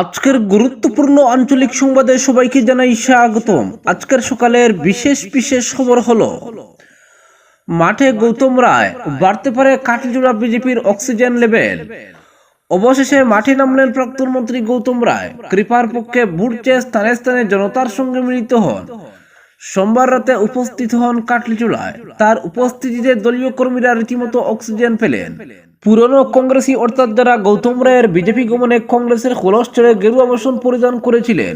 আজকের গুরুত্বপূর্ণ আঞ্চলিক সংবাদে সবাইকে জানাই স্বাগতম। আজকের সকালের বিশেষ বিশেষ খবর হলো, মাঠে গৌতম রায়, বাড়তে পারে কাটলিজোড়া বিজেপির অক্সিজেন লেভেল। অবশেষে মাঠে নামলেন প্রাক্তন মন্ত্রী গৌতম রায়। কৃপার পক্ষে ভোট চেয়ে স্থানে স্থানে জনতার সঙ্গে মিলিত হন। সোমবার রাতে উপস্থিত হন কাটলিচুলায়। তার উপস্থিতিতে দলীয় কর্মীরা রীতিমতো অক্সিজেন পেলেন। পুরনো কংগ্রেসী অর্থাৎ যারা গৌতম রায়ের বিজেপি গমনে কংগ্রেসের খোলস ছেড়ে গেরুয়া বসন পরিধান করেছিলেন,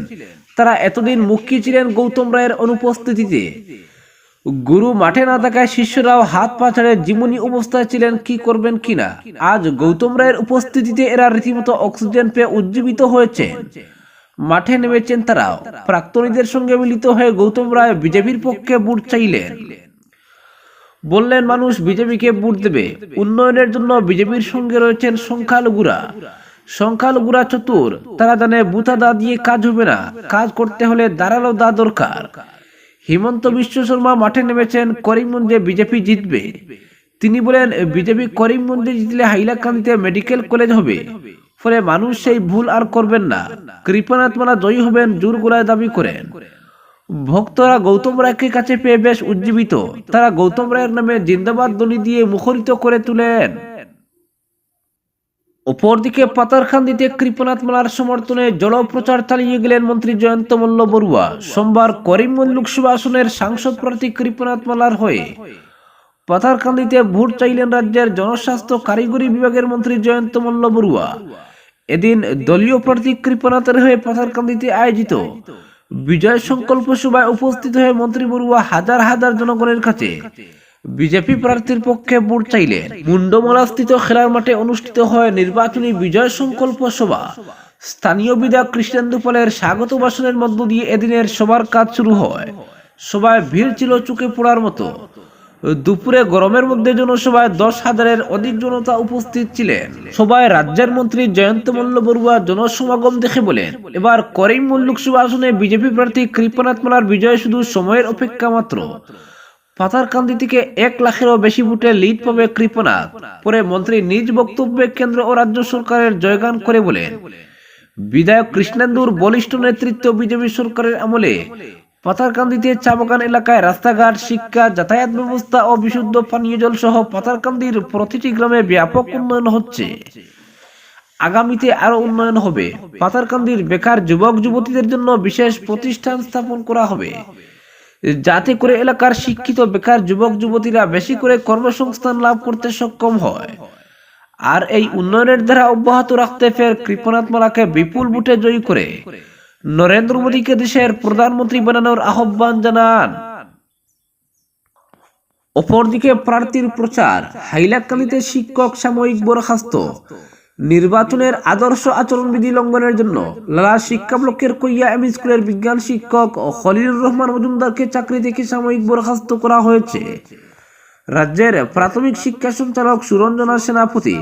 তারা এতদিন মুখ্যী ছিলেন গৌতম রায়ের অনুপস্থিতিতে। গুরু মাঠে না থাকায় শিষ্যরাও হাত পা ছেড়ে জীবনী অবস্থায় ছিলেন কি করবেন কিনা আজ গৌতম রায়ের উপস্থিতিতে এরা রীতিমতো অক্সিজেন পেয়ে উজ্জীবিত হয়েছে মাঠে নেমেছেন তারাও। প্রাক্তনীদের সঙ্গে মিলিত হয়ে গৌতম রায় বিজেপির পক্ষে ভোট চাইলেন। বললেন, মানুষ বিজেপিকে ভোট দেবে। উন্নয়নের জন্য বিজেপির সঙ্গে রয়েছেন সংখ্যালঘুরা। সংখ্যালঘুরা চতুর। তারা জানে বুথা দা দিয়ে কাজ হবে না। কাজ করতে হলে দাঁড়াল দা দরকার। হিমন্ত বিশ্ব শর্মা মাঠে নেমেছেন, করিমগঞ্জে বিজেপি জিতবে। তিনি বলেন, বিজেপি করিমগঞ্জে জিতলে হাইলাকান্দিতে মেডিকেল কলেজ হবে। ফলে মানুষ সেই ভুল আর করবেন না। কৃপনাথ মালা জয়ী হবেন, জোর গোলায় দাবি করেন। ভক্তরা গৌতম রায়কে কাছে পেয়ে বেশ উজ্জীবিত। তারা গৌতম রায়ের নামে জিন্দাবাদ ধ্বনি দিয়ে মুখরিত করে তুলেন। অপরদিকে পাতারখান্দিতে কৃপনাথ মালার সমর্থনে জলপ্রচার চালিয়ে গেলেন মন্ত্রী জয়ন্ত মল্ল বড়ুয়া। সোমবার করিমগঞ্জ লোকসভা আসনের সাংসদ প্রার্থী কৃপনাথ মালার হয়ে পাতারকান্দিতে ভোট চাইলেন রাজ্যের জনস্বাস্থ্য কারিগরি বিভাগের মন্ত্রী জয়ন্ত মল্ল বড়ুয়া। এদিন দলীয় প্রার্থী কৃপনাথের হয়ে পাতারকান্দিতে আয়োজিত বিজয় সংকল্প সভায় উপস্থিত হয়ে মন্ত্রী বড়ুয়া হাজার হাজার জনগণের কাছে বিজেপি প্রার্থীর পক্ষে ভোট চাইলেন মুন্ডমলাস্থিত খেলার মাঠে অনুষ্ঠিত হয় নির্বাচনী বিজয় সংকল্প সভা। স্থানীয় বিধায়ক কৃষ্ণেন্দু পালের স্বাগত ভাষণের মধ্য দিয়ে এদিনের সবার কাজ শুরু হয়। সবাই ভিড় ছিল চুকে পড়ার মতো। দুপুরে গরমের মধ্যে জনসভায় দশ হাজারের অধিক জনতা উপস্থিত ছিলেন। সবাই রাজ্যের মন্ত্রী জয়ন্ত মল্ল বড়ুয়া জনসমাগম দেখে বলেন, এবার করিমগঞ্জ লোকসভা আসনে বিজেপি প্রার্থী কৃপনাথ মালার বিজয় শুধু সময়ের অপেক্ষা মাত্র। পাতারকান্দি থেকে এক লাখেরও বেশি ভোটে লিড পাবে কৃপনাথ। পরে মন্ত্রী নিজ বক্তব্যে কেন্দ্র ও রাজ্য সরকারের জয়গান করে বলেন, বিধায়ক কৃষ্ণেন্দুর বলিষ্ঠ নেতৃত্ব বিজেপি সরকারের আমলে পাতারকান্দিতে চা বাগান এলাকায় রাস্তাঘাট, শিক্ষা, যাতায়াত ব্যবস্থা ও বিশুদ্ধ পানীয় জল সহ পাতারকান্দির প্রতিটি গ্রামে ব্যাপক উন্নয়ন হচ্ছে। আগামীতে আরও উন্নয়ন হবে। পাতারকান্দির বেকার যুবক, যুবতীদের জন্য বিশেষ প্রতিষ্ঠান স্থাপন করা হবে। যাতে করে এলাকার শিক্ষিত বেকার যুবক, যুবতীরা বেশি করে কর্মসংস্থান লাভ করতে সক্ষম হয়। আর এই উন্নয়নের দ্বারা অব্যাহত রাখতে ফের কৃপনাথ মালাকে বিপুল বুটে জয়ী করে। নরেন্দ্র মোদীকে দেশের প্রধানমন্ত্রী বানানোর আহ্বান জানান। অপরদিকে প্রার্থীর প্রচার, হাইলাকান্দিতে শিক্ষক সাময়িক বরখাস্ত, নির্বাচনের আদর্শ আচরণবিধি লঙ্ঘনের জন্য লালা শিক্ষা ব্লকের কইয়া এম স্কুলের বিজ্ঞান শিক্ষক খলিলুর রহমান মজুমদারকে চাকরি থেকে সাময়িক বরখাস্ত করা হয়েছে। রাজ্যের প্রাথমিক শিক্ষা সঞ্চালক সুরঞ্জনা সেনাপতি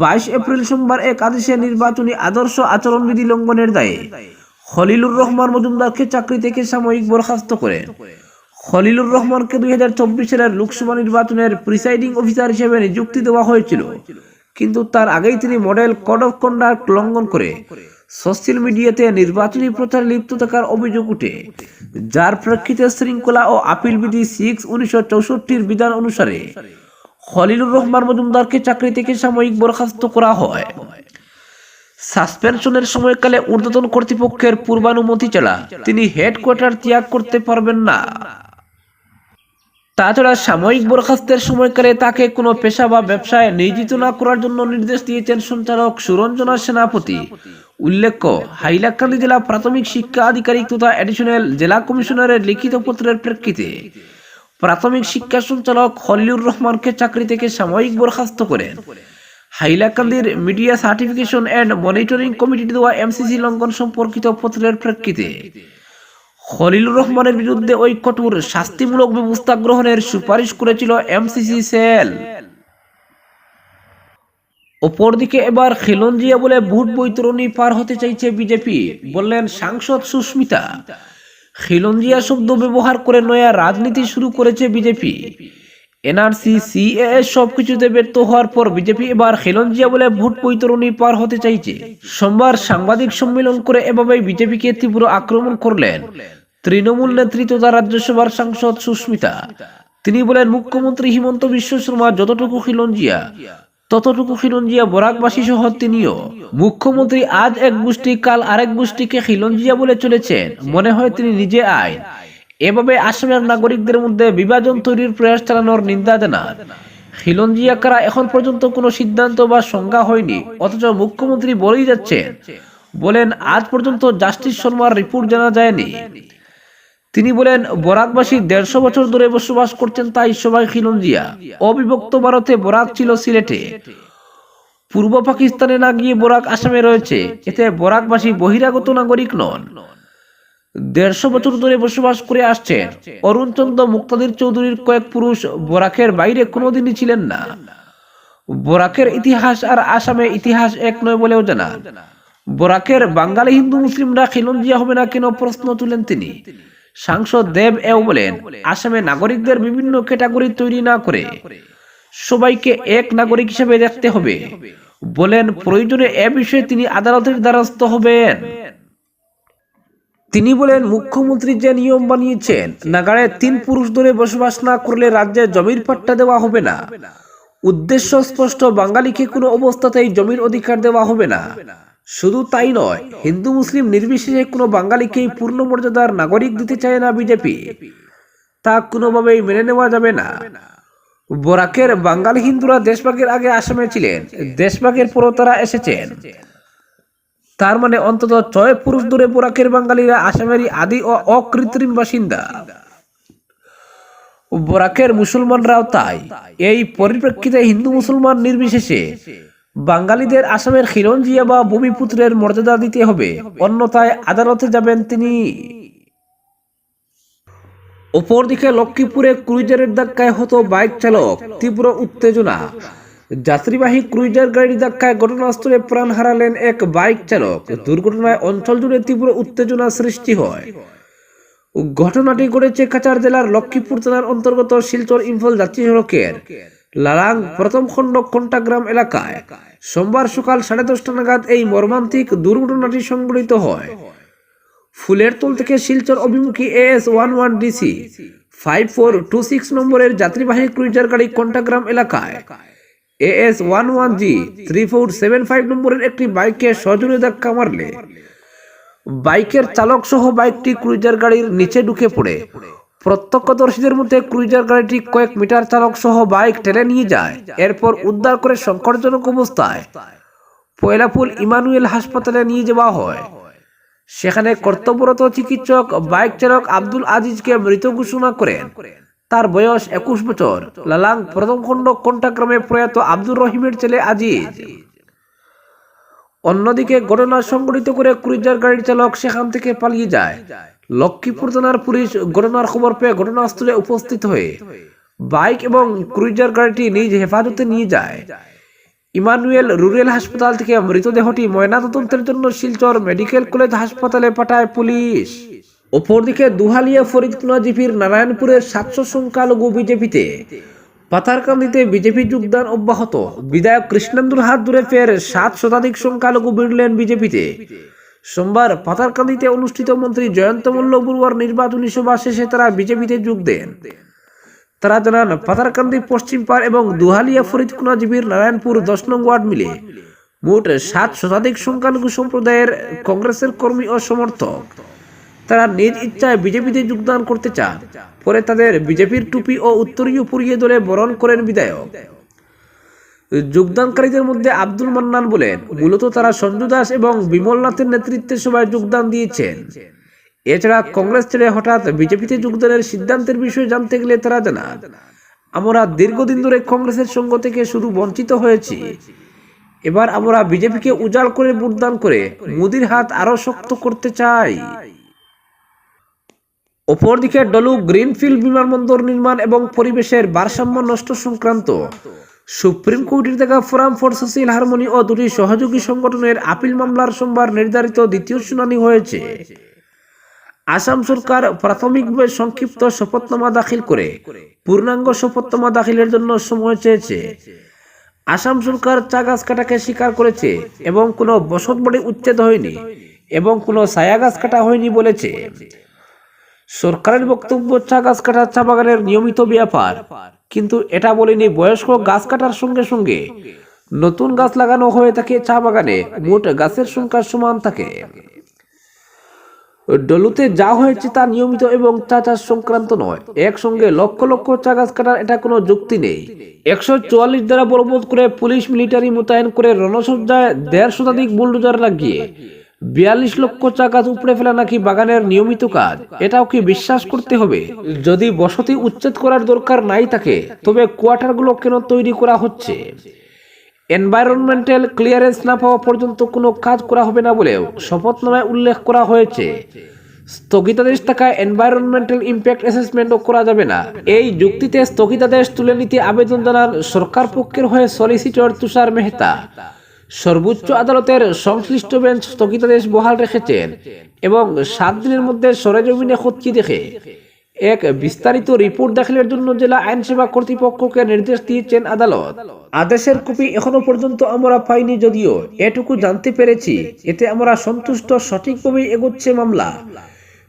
বাইশ এপ্রিল সোমবার এক আদেশে নির্বাচনী আদর্শ আচরণবিধি লঙ্ঘনের দায়ে খলিলুর রহমান মজুমদারকে চাকরি থেকে সাময়িক বরখাস্ত করে। খলিলুর রহমানকে দুই হাজার চব্বিশ সালের লোকসভা নির্বাচনের প্রিসাইডিং অফিসার হিসেবে নিযুক্তি দেওয়া হয়েছিল। কিন্তু তার আগেই তিনি মডেল কোড অফ কন্ডাক্ট লঙ্ঘন করে সোশ্যাল মিডিয়াতে নির্বাচনী প্রচার লিপ্ত থাকার অভিযোগ উঠে। যার প্রেক্ষিতে শৃঙ্খলা ও আপিল বিধি সিক্স উনিশশো চৌষট্টির বিধান অনুসারে খলিলুর রহমান মজুমদারকে চাকরি থেকে সাময়িক বরখাস্ত করা হয়। সাসপেনশনের সময়কালে ঊর্ধ্বতন কর্তৃপক্ষের পূর্বানুমতি ছাড়া তিনি হেডকোয়ার্টার ত্যাগ করতে পারবেন না। তাছাড়া সাময়িক বরখাস্তের সময়কালে তাকে কোনো পেশা বা ব্যবসায় নিয়োজিত না করার জন্য নির্দেশ দিয়েছেন সঞ্চালক সুরঞ্জনা সেনাপতি। উল্লেখ্য, হাইলাকান্দি জেলা প্রাথমিক শিক্ষা আধিকারিক তথা অ্যাডিশনাল জেলা কমিশনারের লিখিত পত্রের প্রেক্ষিতে প্রাথমিক শিক্ষা সঞ্চালক হলিউর রহমানকে চাকরি থেকে সাময়িক বরখাস্ত করেন। হাইলাকান্দির media certification and monitoring committee দেওয়া এমসিসি লঙ্ঘন সম্পর্কিত পত্রের প্রেক্ষিতে। খলিলুর রহমানের বিরুদ্ধে ওই কঠোর শাস্তিমূলক ব্যবস্থা গ্রহণের সুপারিশ করেছিল এমসিসি সেল। অপরদিকে এবার খিলঞ্জিয়া বলে ভোট বৈতরণী পার হতে চাইছে বিজেপি, বললেন সাংসদ সুস্মিতা। খিলঞ্জিয়া শব্দ ব্যবহার করে নয়া রাজনীতি শুরু করেছে বিজেপি। এনআরসি, সিএএ সবকিছুতে ব্যর্থ হওয়ার পর বিজেপি এবার খিলঞ্জিয়া বলে ভোট বৈতরণী পার হতে চাইছে। সোমবার সাংবাদিক সম্মেলন করে এভাবেই বিজেপিকে তীব্র আক্রমণ করলেন। তৃণমূল নেত্রী তথা রাজ্যসভার সাংসদ সুস্মিতা। তিনি বলেন, মুখ্যমন্ত্রী হিমন্ত বিশ্ব শর্মা যতটুকু খিলঞ্জিয়া, ততটুকু খিলঞ্জিয়া বরাকবাসী সহ তিনিও। মুখ্যমন্ত্রী আজ এক গোষ্ঠী, কাল আরেক গোষ্ঠীকে খিলঞ্জিয়া বলে চলেছেন। মনে হয় তিনি নিজে আইন। এভাবে আসামের নাগরিকদের মধ্যে বিভাজন তৈরির প্রয়াস চালানোর নিন্দা জানান খিলঞ্জিয়া কারা এখন পর্যন্ত কোনো সিদ্ধান্ত বা সংজ্ঞা হয়নি, অথচ মুখ্যমন্ত্রী বলেই যাচ্ছেন। বলেন, আজ পর্যন্ত জাস্টিস শর্মার রিপোর্ট জানা যায়নি। তিনি বলেন, বরাকবাসী দেড়শো বছর ধরে বসবাস করছেন তাই সবাই খিলঞ্জিয়া। অবিভক্ত ভারতে বরাক ছিল সিলেটে। পূর্ব পাকিস্তানে না গিয়ে বরাক আসামে রয়েছে। এতে বরাকবাসী বহিরাগত নাগরিক নন। দেড়শো বছর ধরে বসবাস করে আসছেন অরুণ চন্দ্র মুক্তাদির চৌধুরীর কয়েক পুরুষ বরাকের বাইরে কোনোদিনই ছিলেন না। বরাকের ইতিহাস আর আসামের ইতিহাস এক নয় বলেও জানান বরাকের বাঙালি হিন্দু মুসলিমরা খিলঞ্জিয়া হবে না কেন প্রশ্ন তুলেন তিনি। সাংসদ দেব এও বলেন, আসামে নাগরিকদের বিভিন্ন ক্যাটাগরি তৈরি না করে সবাইকে এক নাগরিক হিসেবে দেখতে হবে। বলেন, প্রয়োজনে এ বিষয়ে তিনি আদালতের দ্বারস্থ হবেন। তিনি বলেন, মুখ্যমন্ত্রী যে নিয়ম বানিয়েছেন, নাগাড়ে তিন পুরুষ ধরে বসবাস না করলে রাজ্যে জমির পাট্টা দেওয়া হবে না। উদ্দেশ্য স্পষ্ট, বাঙালিকে কোনো অবস্থাতেই জমির অধিকার দেওয়া হবে না। শুধু তাই নয়, হিন্দু, মুসলিম নির্বিশেষে কোনো বাঙালিকেই পূর্ণ মর্যাদার নাগরিক দিতে চায় না বিজেপি। তা কোনোভাবেই মেনে নেওয়া যাবে না। বরাকের বাঙালি হিন্দুরা দেশভাগের আগে আসামে ছিলেন। দেশভাগের পরও তারা এসেছেন। তার মানে অন্তত ছয় পুরুষ ধরে বোরাকের বাঙালিরা আসামেরই আদি ও অকৃত্রিম বাসিন্দা। বোরাকের মুসলমানরাও তাই। এই পরিপ্রেক্ষিতে হিন্দু মুসলমান নির্বিশেষে বাঙালিদের আসামের খিলঞ্জিয়া বা ভূমিপুত্রের মর্যাদা দিতে হবে। অন্যথায় আদালতে যাবেন তিনি। অপরদিকে লক্ষ্মীপুরে ক্রুইজারের ধাক্কায় হতো বাইক চালক, তীব্র উত্তেজনা। যাত্রীবাহী ক্রুইজার গাড়ি ধাক্কায় ঘটনাস্থলে প্রাণ হারালেন এক বাইক চালক। দুর্ঘটনায় অঞ্চল জুড়ে তীব্র উত্তেজনা সৃষ্টি হয়। ঘটনাটি ঘটেছে কাচার জেলার লক্ষ্মীপুর থানার অন্তর্গত শিলচর ইম্ফল জাতীয় সড়কের লালাং প্রথম খণ্ড কন্টাগ্রাম এলাকায়। সোমবার সকাল সাড়ে দশটা নাগাদ এই মর্মান্তিক দুর্ঘটনাটি সংঘটিত হয়। ফুলের তোল থেকে শিলচর অভিমুখী S one one DC five four two six নম্বরের যাত্রীবাহী ক্রুইজার গাড়ি কন্টাগ্রাম এলাকায় AS one one G three four seven five নম্বরের একটি বাইকে সজোরে ধাক্কা মারলে। বাইকের চালক সহ বাইকটি ক্রুইজার গাড়ির নিচে ঢুকে পড়ে। প্রত্যক্ষদর্শীদের মধ্যে ক্রুইজার গাড়িটি কয়েক মিটার চালক সহ বাইক টেনে নিয়ে যায়। এরপর উদ্ধার করে সংকটজনক অবস্থায় পয়লাপুল ইমানুয়েল হাসপাতালে নিয়ে যাওয়া হয়। সেখানে কর্তব্যরত চিকিৎসক, বাইক চালক আব্দুল আজিজকে মৃত ঘোষণা করেন। তার বয়স একুশ বছর। লালাং প্রথম খণ্ড কন্টাগ্রামে প্রয়াত আব্দুর রহিমের ছেলে আজিজ। অন্যদিকে ঘটনা সংঘটিত করে ক্রুইজার গাড়ির চালক সেখান থেকে পালিয়ে যায়। লক্ষ্মীপুর থানার পুলিশ ঘটনার খবর পেয়ে ঘটনাস্থলে উপস্থিত হয়ে বাইক এবং ক্রুইজার গাড়িটি নিজ হেফাজতে নিয়ে যায়। ইমানুয়েল রুরাল হাসপাতাল থেকে মৃতদেহটি ময়নাতদন্তের জন্য শিলচর মেডিকেল কলেজ হাসপাতালে পাঠায় পুলিশ। অপরদিকে দুহালিয়া ফরিদকুনা জিপির নারায়ণপুরের সাতশো সংখ্যালঘু বিজেপিতে পাথারকান্দিতে বিজেপি যোগদান অব্যাহত। বিধায়ক কৃষ্ণেন্দুর হাত ধরে ফের সাত শতাধিক সংখ্যালঘু বিড়লেন বিজেপিতে। সোমবার পাথারকান্দিতে অনুষ্ঠিত মন্ত্রী জয়ন্ত মল্ল বড়ুয়ার নির্বাচনী সভা শেষে তারা বিজেপিতে যোগ দেন। তারা জানান পাথারকান্দি পশ্চিম পাড় এবং দুহালিয়া ফরিদকুনা জিবির নারায়ণপুর দশ নং ওয়ার্ড মিলে মোট সাত শতাধিক সংখ্যালঘু সম্প্রদায়ের কংগ্রেসের কর্মী ও সমর্থক। তারা নিজ ইচ্ছায় বিজেপিতে যোগদান করতে চান। পরে তাদের বিজেপির টুপি ও উত্তরীয় পুরিয়ে দলে বরণ করেন বিধায়ক। যোগদানকারীদের মধ্যে আব্দুল মান্নান বলেন, মূলত তারা সঞ্জু দাস এবং বিমলনাথের নেতৃত্বে সভায় যোগদান দিয়েছেন। এছাড়া কংগ্রেস ছেড়ে হঠাৎ বিজেপিতে যোগদানের সিদ্ধান্তের বিষয়ে জানতে গেলে তারা জানান, আমরা দীর্ঘদিন ধরে কংগ্রেসের সঙ্গ থেকে শুধু বঞ্চিত হয়েছি। এবার আমরা বিজেপিকে উজাড় করে ভোটদান করে মোদির হাত আরও শক্ত করতে চাই। অপরদিকে ডলু গ্রিনফিল্ড বিমানবন্দর নির্মাণ এবং পরিবেশের ভারসাম্য নষ্ট সংক্রান্ত। সুপ্রিম কোর্টের দেখা ফোরাম ফর সোশিয়াল হারমোনি ও দুটি সহযোগী সংগঠনের আপিল মামলার সোমবার নির্ধারিত দ্বিতীয় শুনানি হয়েছে। আসাম সরকার প্রাথমিকভাবে সংক্ষিপ্ত শপথনামা দাখিল করে পূর্ণাঙ্গ শপথনামা দাখিলের জন্য সময় চেয়েছে। আসাম সরকার চা গাছ কাটাকে স্বীকার করেছে এবং কোনো বসতবাড়ি উচ্ছেদ হয়নি এবং কোনো ছায়া গাছ কাটা হয়নি বলেছে। সরকারের বক্তব্য চা গাছ কাটা চা বাগানের নিয়মিত ব্যাপার। কিন্তু এটা বলেনি বয়স্ক গাছ কাটার সঙ্গে সঙ্গে। নতুন গাছ লাগানো হয়ে থাকে চা বাগানে, মোট গাছের সংখ্যার সমান থাকে। ডলুতে যা হয়েছে তা নিয়মিত এবং চা চাষ সংক্রান্ত নয়। একসঙ্গে লক্ষ লক্ষ চা গাছ কাটার এটা কোনো যুক্তি নেই। একশো চুয়াল্লিশ দ্বারা বলবৎ করে পুলিশ মিলিটারি মোতায়েন করে রণসজ্জায় দেড় শতাধিক বুলডোজার লাগিয়ে বিয়াল্লিশ লক্ষ চা গাছ উপড়ে ফেলা নাকি বাগানের নিয়মিত কাজ? এটাও কি বিশ্বাস করতে হবে? যদি বসতি উচ্ছেদ করার দরকার নাই থাকে, তবে কোয়ার্টারগুলো কেন তৈরি করা হচ্ছে? এনভায়রনমেন্টাল ক্লিয়ারেন্স না পাওয়া পর্যন্ত কোনো কাজ করা হবে না বলেও শপথনামায় উল্লেখ করা হয়েছে। স্থগিতাদেশ থাকায় এনভায়রনমেন্টাল ইম্প্যাক্ট অ্যাসেসমেন্টও করা যাবে না। এই যুক্তিতে স্থগিতাদেশ তুলে নিতে আবেদন জানান সরকার পক্ষের হয়ে সলিসিটর তুষার মেহতা। সর্বোচ্চ আদালতের সংশ্লিষ্ট বেঞ্চ স্থগিতাদেশ বহাল রেখেছেন এবং সাত দিনের মধ্যে সরেজমিনে খতিয়ে দেখে এক বিস্তারিত রিপোর্ট দাখিলের জন্য জেলা আইনসেবা কর্তৃপক্ষকে নির্দেশ দিয়েছেন আদালত। আদেশের কপি এখনও পর্যন্ত আমরা পাইনি যদিও এটুকু জানতে পেরেছি, এতে আমরা সন্তুষ্ট, সঠিকভাবেই এগোচ্ছে মামলা।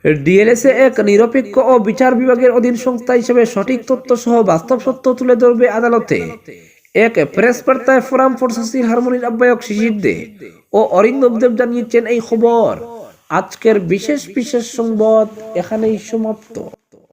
ডিএলএসএ এক নিরপেক্ষ ও বিচার বিভাগের অধীন সংস্থা হিসেবে সঠিক তথ্য সহ বাস্তব সত্য তুলে ধরবে আদালতে। এক প্রেস বার্তায় ফোরাম ফর সোশিয়াল হারমোনির আহ্বায়ক শিশির দে ও অরিন্দব দেব জানিয়েছেন এই খবর। আজকের বিশেষ বিশেষ সংবাদ এখানেই সমাপ্ত।